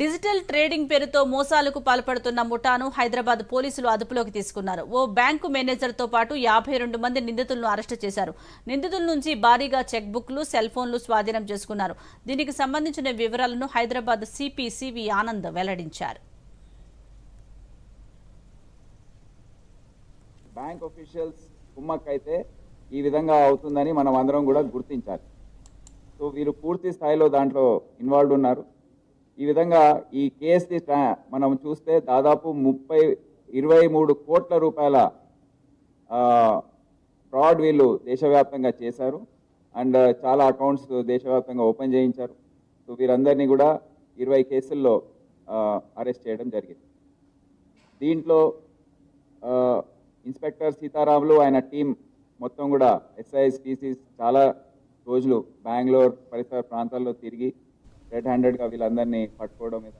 Digital trading పేరుతో మోసాలకు పాల్పడుతున్న ముఠాను హైదరాబాద్ పోలీసులు అదుపులోకి తీసుకున్నారు. ఓ బ్యాంకు మేనేజర్తో పాటు యాభై రెండు మంది నిందితులను అరెస్టు చేశారు. నిందితుల నుంచి భారీగా చెక్ బుక్లు సెల్ ఫోన్లు స్వాధీనం చేసుకున్నారు. దీనికి సంబంధించిన వివరాలను హైదరాబాద్ సిపి సివి ఆనంద్ వెల్లడించారు. బ్యాంక్ ఆఫీషియల్స్ కుమ్మక్కైతే ఈ విధంగా అవుతుందని మనం అందరం కూడా గుర్తించాలి. సో వీరు పూర్తి స్థాయిలో దాంట్లో ఇన్వాల్వ్ ఉన్నారు. ఈ విధంగా ఈ కేసుని మనం చూస్తే దాదాపు ముప్పై ఇరవై మూడు కోట్ల రూపాయల ఫ్రాడ్ వీళ్ళు దేశవ్యాప్తంగా చేశారు. అండ్ చాలా అకౌంట్స్ దేశవ్యాప్తంగా ఓపెన్ చేయించారు. సో వీరందరినీ కూడా ఇరవై కేసుల్లో అరెస్ట్ చేయడం జరిగింది. దీంట్లో ఇన్స్పెక్టర్ సీతారాములు ఆయన టీం మొత్తం కూడా ఎస్ఐఎస్ టీసీస్ చాలా రోజులు బెంగళూరు పరిసర ప్రాంతాల్లో తిరిగి రెడ్ హ్యాండెడ్గా వీళ్ళందరినీ పట్టుకోవడం మీద